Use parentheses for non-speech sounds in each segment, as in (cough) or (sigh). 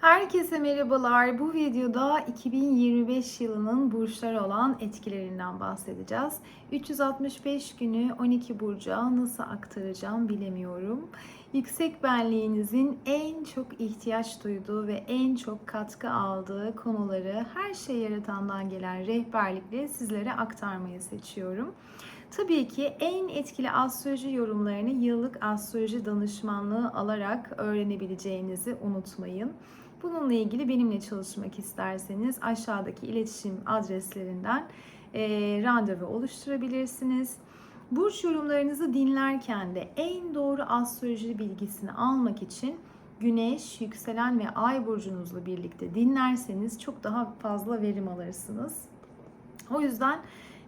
Herkese merhabalar. Bu videoda 2025 yılının burçlar olan etkilerinden bahsedeceğiz. 365 günü 12 burca nasıl aktaracağım bilemiyorum. Yüksek benliğinizin en çok ihtiyaç duyduğu ve en çok katkı aldığı konuları her şey yaratandan gelen rehberlikle sizlere aktarmayı seçiyorum. Tabii ki en etkili astroloji yorumlarını yıllık astroloji danışmanlığı alarak öğrenebileceğinizi unutmayın. Bununla ilgili benimle çalışmak isterseniz aşağıdaki iletişim adreslerinden e, randevu oluşturabilirsiniz. Burç yorumlarınızı dinlerken de en doğru astroloji bilgisini almak için Güneş, yükselen ve ay burcunuzla birlikte dinlerseniz çok daha fazla verim alırsınız. O yüzden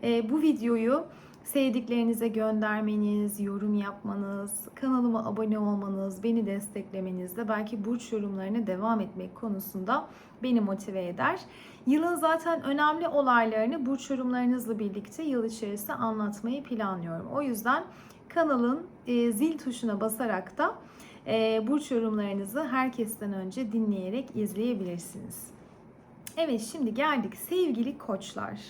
e, bu videoyu sevdiklerinize göndermeniz, yorum yapmanız, kanalıma abone olmanız, beni desteklemenizle belki burç yorumlarına devam etmek konusunda beni motive eder. Yılın zaten önemli olaylarını burç yorumlarınızla birlikte yıl içerisinde anlatmayı planlıyorum. O yüzden kanalın e, zil tuşuna basarak da e, burç yorumlarınızı herkesten önce dinleyerek izleyebilirsiniz. Evet şimdi geldik sevgili koçlar.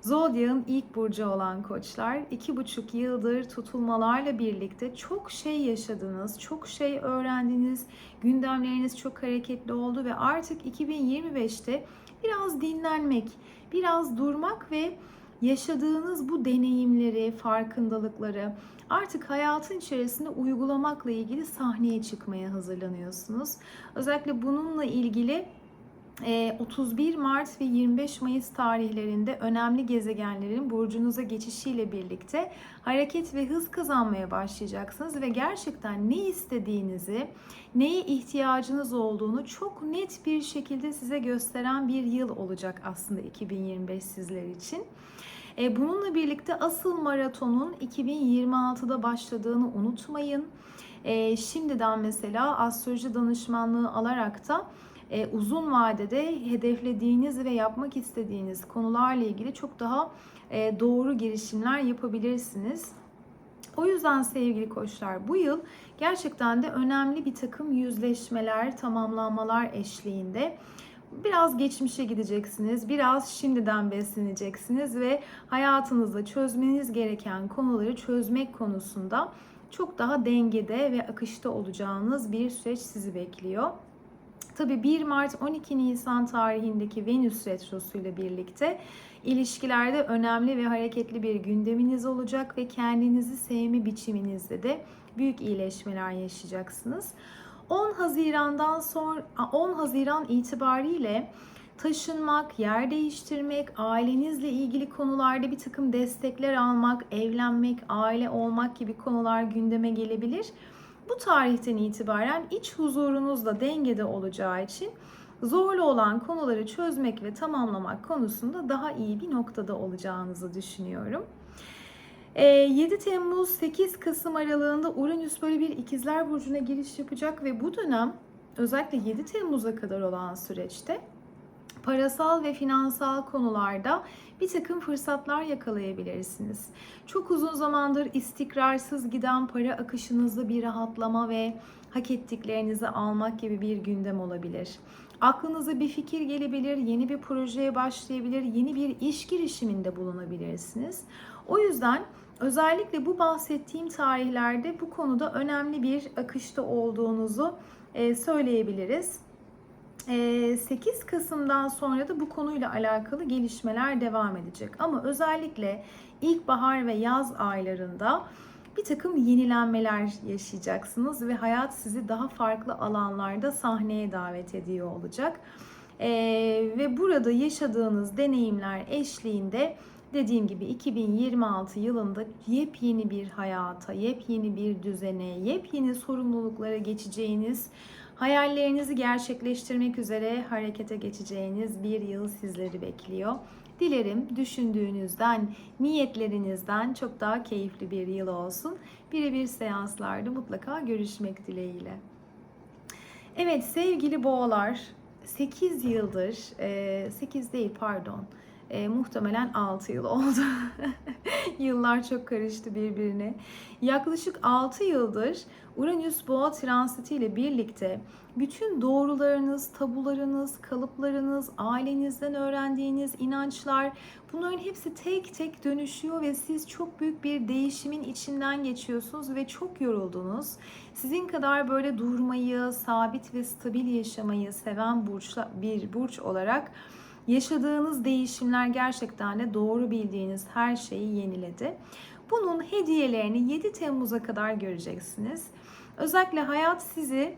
Zodya'nın ilk burcu olan koçlar iki buçuk yıldır tutulmalarla birlikte çok şey yaşadınız, çok şey öğrendiniz, gündemleriniz çok hareketli oldu ve artık 2025'te biraz dinlenmek, biraz durmak ve yaşadığınız bu deneyimleri, farkındalıkları artık hayatın içerisinde uygulamakla ilgili sahneye çıkmaya hazırlanıyorsunuz. Özellikle bununla ilgili 31 Mart ve 25 Mayıs tarihlerinde önemli gezegenlerin burcunuza geçişiyle birlikte hareket ve hız kazanmaya başlayacaksınız ve gerçekten ne istediğinizi, neye ihtiyacınız olduğunu çok net bir şekilde size gösteren bir yıl olacak aslında 2025 sizler için. Bununla birlikte asıl maratonun 2026'da başladığını unutmayın. Şimdiden mesela astroloji danışmanlığı alarak da e, uzun vadede hedeflediğiniz ve yapmak istediğiniz konularla ilgili çok daha e, doğru girişimler yapabilirsiniz. O yüzden sevgili koçlar bu yıl gerçekten de önemli bir takım yüzleşmeler, tamamlanmalar eşliğinde biraz geçmişe gideceksiniz, biraz şimdiden besleneceksiniz ve hayatınızda çözmeniz gereken konuları çözmek konusunda çok daha dengede ve akışta olacağınız bir süreç sizi bekliyor. Tabi 1 Mart 12 Nisan tarihindeki Venüs Retrosu ile birlikte ilişkilerde önemli ve hareketli bir gündeminiz olacak ve kendinizi sevme biçiminizde de büyük iyileşmeler yaşayacaksınız. 10 Haziran'dan sonra 10 Haziran itibariyle taşınmak, yer değiştirmek, ailenizle ilgili konularda bir takım destekler almak, evlenmek, aile olmak gibi konular gündeme gelebilir. Bu tarihten itibaren iç huzurunuz da dengede olacağı için zorlu olan konuları çözmek ve tamamlamak konusunda daha iyi bir noktada olacağınızı düşünüyorum. 7 ee, Temmuz 8 Kasım aralığında Uranüs böyle bir ikizler burcuna giriş yapacak ve bu dönem özellikle 7 Temmuz'a kadar olan süreçte parasal ve finansal konularda bir takım fırsatlar yakalayabilirsiniz. Çok uzun zamandır istikrarsız giden para akışınızda bir rahatlama ve hak ettiklerinizi almak gibi bir gündem olabilir. Aklınıza bir fikir gelebilir, yeni bir projeye başlayabilir, yeni bir iş girişiminde bulunabilirsiniz. O yüzden özellikle bu bahsettiğim tarihlerde bu konuda önemli bir akışta olduğunuzu söyleyebiliriz. 8 ee, Kasım'dan sonra da bu konuyla alakalı gelişmeler devam edecek. Ama özellikle ilkbahar ve yaz aylarında bir takım yenilenmeler yaşayacaksınız ve hayat sizi daha farklı alanlarda sahneye davet ediyor olacak. Ee, ve burada yaşadığınız deneyimler eşliğinde dediğim gibi 2026 yılında yepyeni bir hayata, yepyeni bir düzene, yepyeni sorumluluklara geçeceğiniz Hayallerinizi gerçekleştirmek üzere harekete geçeceğiniz bir yıl sizleri bekliyor. Dilerim düşündüğünüzden, niyetlerinizden çok daha keyifli bir yıl olsun. Birebir seanslarda mutlaka görüşmek dileğiyle. Evet sevgili boğalar 8 yıldır, 8 değil pardon, E, muhtemelen 6 yıl oldu. (laughs) Yıllar çok karıştı birbirine. Yaklaşık 6 yıldır Uranüs Boğa transiti ile birlikte bütün doğrularınız, tabularınız, kalıplarınız, ailenizden öğrendiğiniz inançlar bunların hepsi tek tek dönüşüyor ve siz çok büyük bir değişimin içinden geçiyorsunuz ve çok yoruldunuz. Sizin kadar böyle durmayı, sabit ve stabil yaşamayı seven burçla, bir burç olarak yaşadığınız değişimler gerçekten de doğru bildiğiniz her şeyi yeniledi. Bunun hediyelerini 7 Temmuz'a kadar göreceksiniz. Özellikle hayat sizi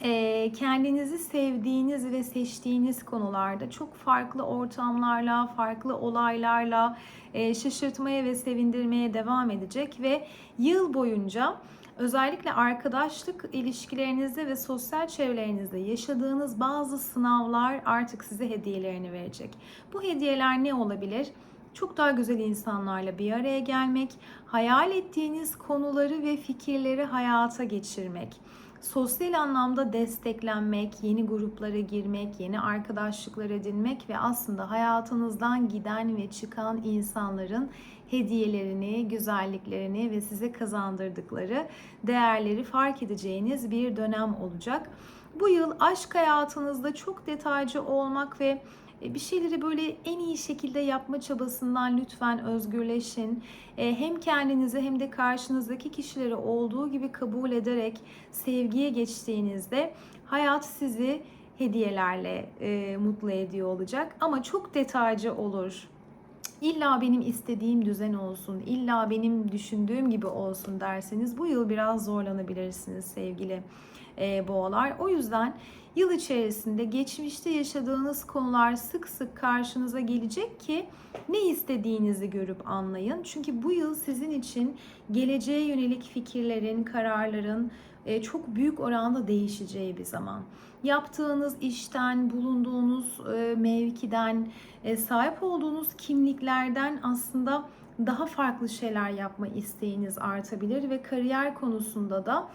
e, kendinizi sevdiğiniz ve seçtiğiniz konularda çok farklı ortamlarla, farklı olaylarla e, şaşırtmaya ve sevindirmeye devam edecek ve yıl boyunca özellikle arkadaşlık ilişkilerinizde ve sosyal çevrelerinizde yaşadığınız bazı sınavlar artık size hediyelerini verecek. Bu hediyeler ne olabilir? Çok daha güzel insanlarla bir araya gelmek, hayal ettiğiniz konuları ve fikirleri hayata geçirmek sosyal anlamda desteklenmek, yeni gruplara girmek, yeni arkadaşlıklar edinmek ve aslında hayatınızdan giden ve çıkan insanların hediyelerini, güzelliklerini ve size kazandırdıkları değerleri fark edeceğiniz bir dönem olacak. Bu yıl aşk hayatınızda çok detaycı olmak ve e, bir şeyleri böyle en iyi şekilde yapma çabasından lütfen özgürleşin. E, hem kendinizi hem de karşınızdaki kişileri olduğu gibi kabul ederek sevgiye geçtiğinizde hayat sizi hediyelerle e, mutlu ediyor olacak. Ama çok detaycı olur. İlla benim istediğim düzen olsun, illa benim düşündüğüm gibi olsun derseniz bu yıl biraz zorlanabilirsiniz sevgili boğalar. O yüzden Yıl içerisinde geçmişte yaşadığınız konular sık sık karşınıza gelecek ki ne istediğinizi görüp anlayın. Çünkü bu yıl sizin için geleceğe yönelik fikirlerin, kararların e, çok büyük oranda değişeceği bir zaman. Yaptığınız işten, bulunduğunuz e, mevkiden, e, sahip olduğunuz kimliklerden aslında daha farklı şeyler yapma isteğiniz artabilir ve kariyer konusunda da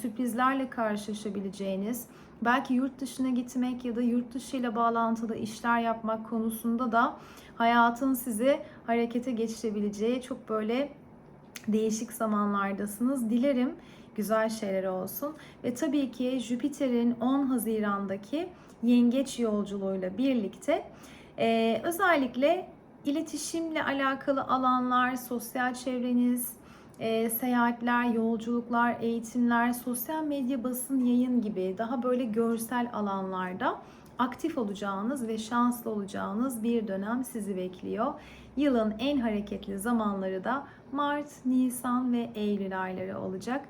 sürprizlerle karşılaşabileceğiniz, belki yurt dışına gitmek ya da yurt dışı ile bağlantılı işler yapmak konusunda da hayatın sizi harekete geçirebileceği çok böyle değişik zamanlardasınız. Dilerim güzel şeyler olsun. Ve tabii ki Jüpiter'in 10 Haziran'daki yengeç yolculuğuyla birlikte e, özellikle iletişimle alakalı alanlar, sosyal çevreniz, e, seyahatler, yolculuklar, eğitimler, sosyal medya, basın, yayın gibi daha böyle görsel alanlarda aktif olacağınız ve şanslı olacağınız bir dönem sizi bekliyor. Yılın en hareketli zamanları da Mart, Nisan ve Eylül ayları olacak.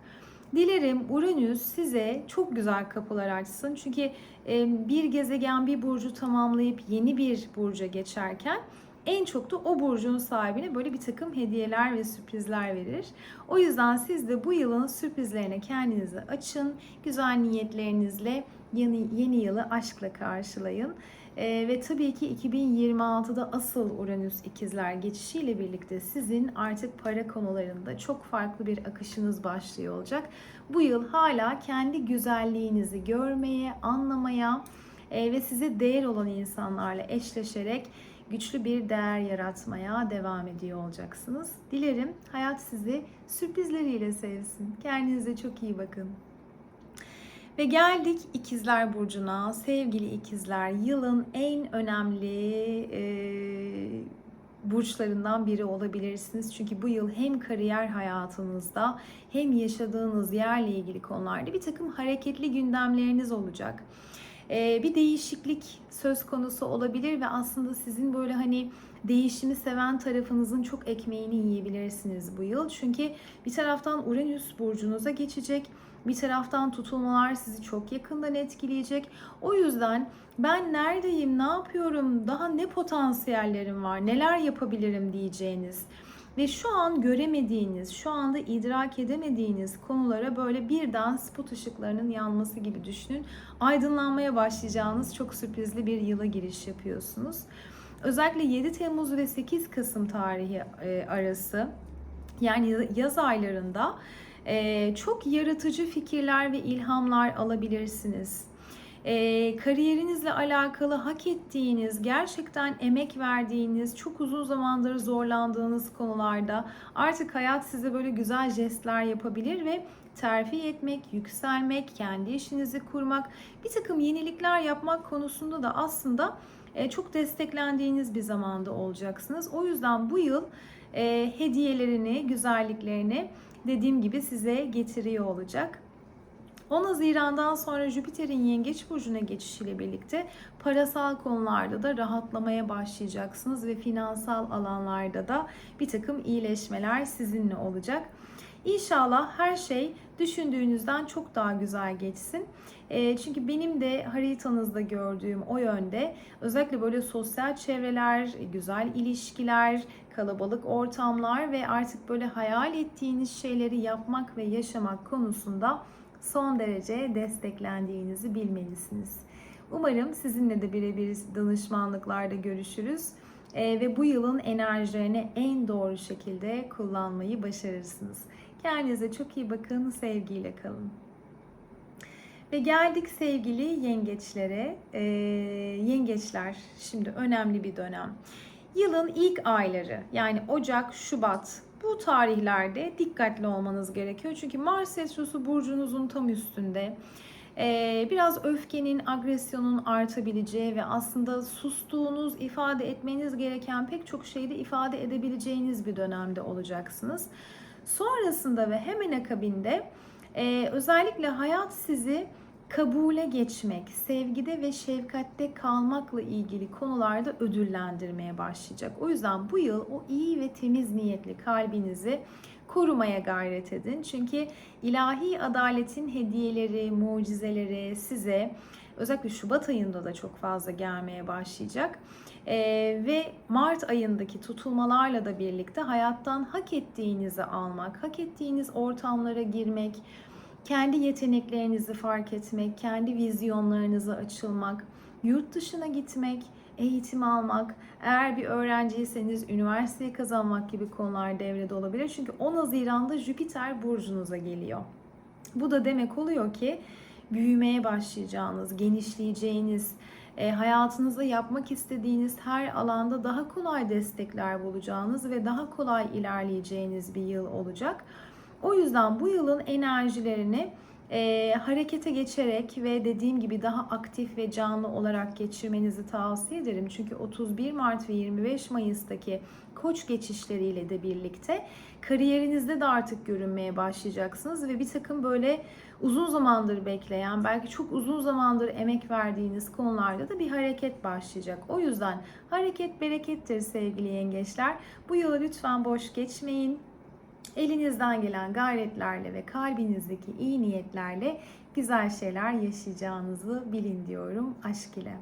Dilerim Uranüs size çok güzel kapılar açsın. Çünkü bir gezegen bir burcu tamamlayıp yeni bir burca geçerken en çok da o burcun sahibine böyle bir takım hediyeler ve sürprizler verir. O yüzden siz de bu yılın sürprizlerine kendinizi açın. Güzel niyetlerinizle yeni, yeni yılı aşkla karşılayın. Ee, ve tabii ki 2026'da asıl Uranüs ikizler geçişiyle birlikte sizin artık para konularında çok farklı bir akışınız başlıyor olacak. Bu yıl hala kendi güzelliğinizi görmeye, anlamaya e, ve size değer olan insanlarla eşleşerek güçlü bir değer yaratmaya devam ediyor olacaksınız. Dilerim hayat sizi sürprizleriyle sevsin. Kendinize çok iyi bakın. Ve geldik ikizler burcuna. Sevgili ikizler yılın en önemli e, burçlarından biri olabilirsiniz. Çünkü bu yıl hem kariyer hayatınızda hem yaşadığınız yerle ilgili konularda bir takım hareketli gündemleriniz olacak. Ee, bir değişiklik söz konusu olabilir ve aslında sizin böyle hani değişimi seven tarafınızın çok ekmeğini yiyebilirsiniz bu yıl. Çünkü bir taraftan Uranüs burcunuza geçecek. Bir taraftan tutulmalar sizi çok yakından etkileyecek. O yüzden ben neredeyim, ne yapıyorum, daha ne potansiyellerim var, neler yapabilirim diyeceğiniz ve şu an göremediğiniz, şu anda idrak edemediğiniz konulara böyle birden spot ışıklarının yanması gibi düşünün. Aydınlanmaya başlayacağınız çok sürprizli bir yıla giriş yapıyorsunuz. Özellikle 7 Temmuz ve 8 Kasım tarihi e, arası yani yaz aylarında e, çok yaratıcı fikirler ve ilhamlar alabilirsiniz e, kariyerinizle alakalı hak ettiğiniz, gerçekten emek verdiğiniz, çok uzun zamandır zorlandığınız konularda artık hayat size böyle güzel jestler yapabilir ve terfi etmek, yükselmek, kendi işinizi kurmak, bir takım yenilikler yapmak konusunda da aslında e, çok desteklendiğiniz bir zamanda olacaksınız. O yüzden bu yıl e, hediyelerini, güzelliklerini dediğim gibi size getiriyor olacak. 10 Haziran'dan sonra Jüpiter'in Yengeç Burcu'na geçişiyle birlikte parasal konularda da rahatlamaya başlayacaksınız ve finansal alanlarda da bir takım iyileşmeler sizinle olacak. İnşallah her şey düşündüğünüzden çok daha güzel geçsin. E, çünkü benim de haritanızda gördüğüm o yönde özellikle böyle sosyal çevreler, güzel ilişkiler, kalabalık ortamlar ve artık böyle hayal ettiğiniz şeyleri yapmak ve yaşamak konusunda son derece desteklendiğinizi bilmelisiniz. Umarım sizinle de birebir danışmanlıklarda görüşürüz e, ve bu yılın enerjilerini en doğru şekilde kullanmayı başarırsınız. Kendinize çok iyi bakın, sevgiyle kalın. Ve geldik sevgili yengeçlere. Ee, yengeçler şimdi önemli bir dönem. Yılın ilk ayları yani Ocak, Şubat bu tarihlerde dikkatli olmanız gerekiyor. Çünkü Mars Retrosu burcunuzun tam üstünde. Ee, biraz öfkenin, agresyonun artabileceği ve aslında sustuğunuz, ifade etmeniz gereken pek çok şeyi ifade edebileceğiniz bir dönemde olacaksınız. Sonrasında ve hemen akabinde e, özellikle hayat sizi kabule geçmek, sevgide ve şefkatte kalmakla ilgili konularda ödüllendirmeye başlayacak. O yüzden bu yıl o iyi ve temiz niyetli kalbinizi korumaya gayret edin. Çünkü ilahi adaletin hediyeleri, mucizeleri size özellikle Şubat ayında da çok fazla gelmeye başlayacak. Ee, ve Mart ayındaki tutulmalarla da birlikte hayattan hak ettiğinizi almak, hak ettiğiniz ortamlara girmek, kendi yeteneklerinizi fark etmek, kendi vizyonlarınızı açılmak, yurt dışına gitmek, eğitim almak, eğer bir öğrenciyseniz üniversiteyi kazanmak gibi konular devrede olabilir. Çünkü 10 Haziran'da Jüpiter burcunuza geliyor. Bu da demek oluyor ki büyümeye başlayacağınız, genişleyeceğiniz, e, hayatınızda yapmak istediğiniz her alanda daha kolay destekler bulacağınız ve daha kolay ilerleyeceğiniz bir yıl olacak. O yüzden bu yılın enerjilerini e, harekete geçerek ve dediğim gibi daha aktif ve canlı olarak geçirmenizi tavsiye ederim. Çünkü 31 Mart ve 25 Mayıs'taki koç geçişleriyle de birlikte kariyerinizde de artık görünmeye başlayacaksınız ve bir takım böyle uzun zamandır bekleyen, belki çok uzun zamandır emek verdiğiniz konularda da bir hareket başlayacak. O yüzden hareket berekettir sevgili yengeçler. Bu yılı lütfen boş geçmeyin. Elinizden gelen gayretlerle ve kalbinizdeki iyi niyetlerle güzel şeyler yaşayacağınızı bilin diyorum aşk ile.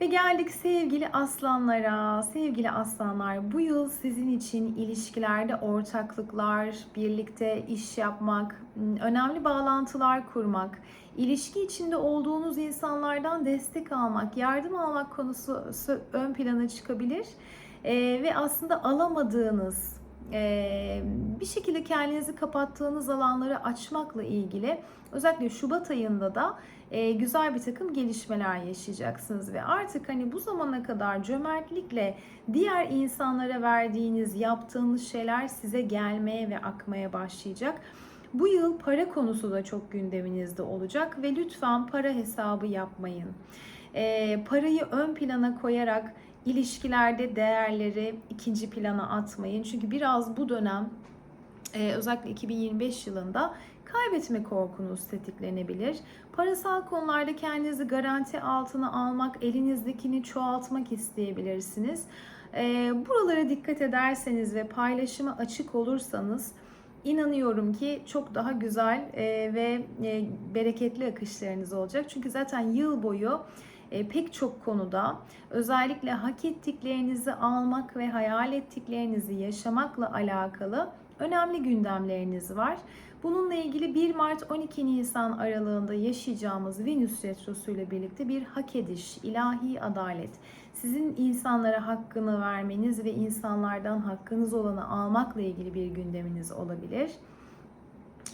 Ve geldik sevgili aslanlara. Sevgili aslanlar bu yıl sizin için ilişkilerde ortaklıklar, birlikte iş yapmak, önemli bağlantılar kurmak, ilişki içinde olduğunuz insanlardan destek almak, yardım almak konusu ön plana çıkabilir. Ee, ve aslında alamadığınız, bir şekilde kendinizi kapattığınız alanları açmakla ilgili özellikle Şubat ayında da güzel bir takım gelişmeler yaşayacaksınız ve artık hani bu zamana kadar cömertlikle diğer insanlara verdiğiniz, yaptığınız şeyler size gelmeye ve akmaya başlayacak. Bu yıl para konusu da çok gündeminizde olacak ve lütfen para hesabı yapmayın. E, parayı ön plana koyarak ilişkilerde değerleri ikinci plana atmayın. Çünkü biraz bu dönem e, özellikle 2025 yılında kaybetme korkunuz tetiklenebilir. Parasal konularda kendinizi garanti altına almak, elinizdekini çoğaltmak isteyebilirsiniz. E, buralara dikkat ederseniz ve paylaşıma açık olursanız inanıyorum ki çok daha güzel e, ve bereketli akışlarınız olacak. Çünkü zaten yıl boyu e, pek çok konuda özellikle hak ettiklerinizi almak ve hayal ettiklerinizi yaşamakla alakalı önemli gündemleriniz var. Bununla ilgili 1 Mart 12 Nisan aralığında yaşayacağımız Venüs Retrosu ile birlikte bir hak ediş, ilahi adalet, sizin insanlara hakkını vermeniz ve insanlardan hakkınız olanı almakla ilgili bir gündeminiz olabilir.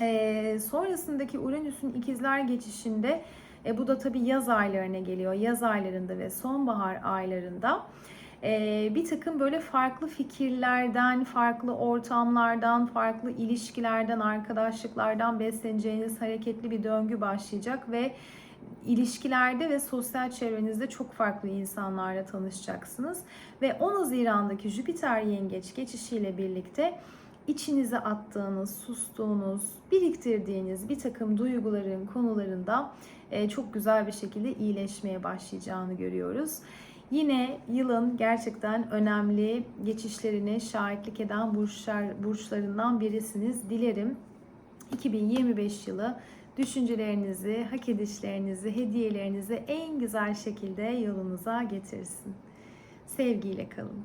Ee, sonrasındaki Uranüs'ün ikizler geçişinde E, bu da tabii yaz aylarına geliyor. Yaz aylarında ve sonbahar aylarında e, bir takım böyle farklı fikirlerden, farklı ortamlardan, farklı ilişkilerden, arkadaşlıklardan besleneceğiniz hareketli bir döngü başlayacak ve ilişkilerde ve sosyal çevrenizde çok farklı insanlarla tanışacaksınız. Ve 10 Haziran'daki Jüpiter Yengeç geçişiyle birlikte içinize attığınız, sustuğunuz, biriktirdiğiniz bir takım duyguların konularında çok güzel bir şekilde iyileşmeye başlayacağını görüyoruz. Yine yılın gerçekten önemli geçişlerine şahitlik eden burçlar, burçlarından birisiniz. Dilerim 2025 yılı düşüncelerinizi, hak edişlerinizi, hediyelerinizi en güzel şekilde yolunuza getirsin. Sevgiyle kalın.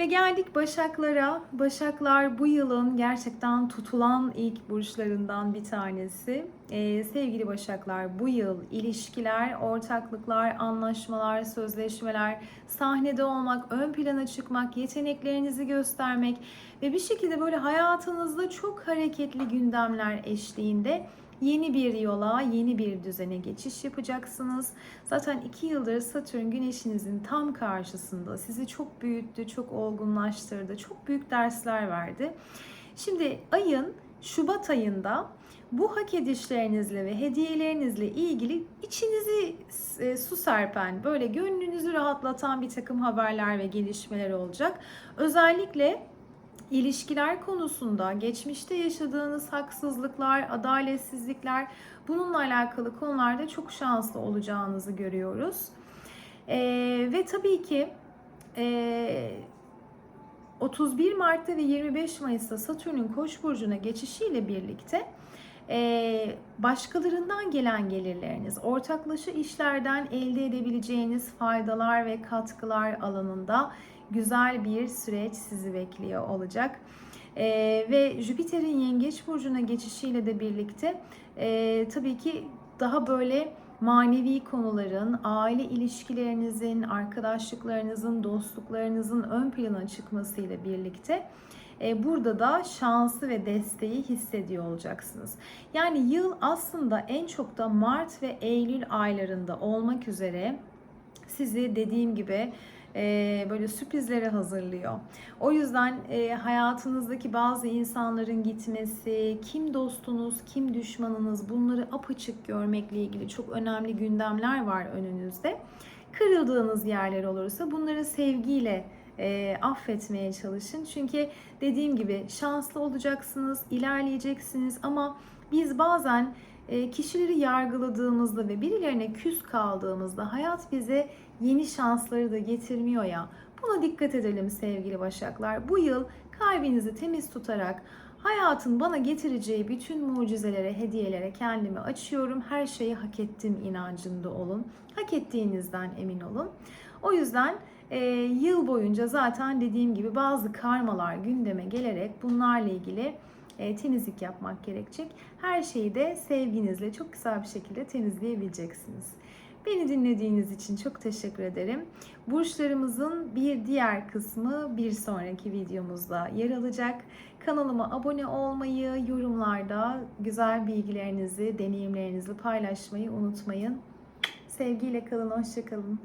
Ve geldik Başaklara. Başaklar bu yılın gerçekten tutulan ilk burçlarından bir tanesi. Ee, sevgili Başaklar bu yıl ilişkiler, ortaklıklar, anlaşmalar, sözleşmeler, sahnede olmak, ön plana çıkmak, yeteneklerinizi göstermek ve bir şekilde böyle hayatınızda çok hareketli gündemler eşliğinde yeni bir yola, yeni bir düzene geçiş yapacaksınız. Zaten iki yıldır Satürn güneşinizin tam karşısında sizi çok büyüttü, çok olgunlaştırdı, çok büyük dersler verdi. Şimdi ayın Şubat ayında bu hak edişlerinizle ve hediyelerinizle ilgili içinizi e, su serpen, böyle gönlünüzü rahatlatan bir takım haberler ve gelişmeler olacak. Özellikle ilişkiler konusunda geçmişte yaşadığınız haksızlıklar, adaletsizlikler bununla alakalı konularda çok şanslı olacağınızı görüyoruz. Ee, ve tabii ki e, 31 Mart'ta ve 25 Mayıs'ta Satürn'ün Koç burcuna geçişiyle birlikte e, başkalarından gelen gelirleriniz, ortaklaşa işlerden elde edebileceğiniz faydalar ve katkılar alanında güzel bir süreç sizi bekliyor olacak. E, ve Jüpiter'in Yengeç burcuna geçişiyle de birlikte e, tabii ki daha böyle manevi konuların, aile ilişkilerinizin, arkadaşlıklarınızın, dostluklarınızın ön plana çıkmasıyla birlikte e, burada da şansı ve desteği hissediyor olacaksınız. Yani yıl aslında en çok da Mart ve Eylül aylarında olmak üzere sizi dediğim gibi e, böyle sürprizlere hazırlıyor. O yüzden e, hayatınızdaki bazı insanların gitmesi, kim dostunuz, kim düşmanınız bunları apaçık görmekle ilgili çok önemli gündemler var önünüzde. Kırıldığınız yerler olursa bunları sevgiyle e, affetmeye çalışın. Çünkü dediğim gibi şanslı olacaksınız, ilerleyeceksiniz ama biz bazen e, kişileri yargıladığımızda ve birilerine küs kaldığımızda hayat bize yeni şansları da getirmiyor ya. Buna dikkat edelim sevgili Başaklar. Bu yıl kalbinizi temiz tutarak hayatın bana getireceği bütün mucizelere, hediyelere kendimi açıyorum. Her şeyi hak ettim inancında olun. Hak ettiğinizden emin olun. O yüzden e, yıl boyunca zaten dediğim gibi bazı karmalar gündeme gelerek bunlarla ilgili e, temizlik yapmak gerekecek. Her şeyi de sevginizle çok güzel bir şekilde temizleyebileceksiniz. Beni dinlediğiniz için çok teşekkür ederim. Burçlarımızın bir diğer kısmı bir sonraki videomuzda yer alacak. Kanalıma abone olmayı, yorumlarda güzel bilgilerinizi, deneyimlerinizi paylaşmayı unutmayın. Sevgiyle kalın, hoşçakalın.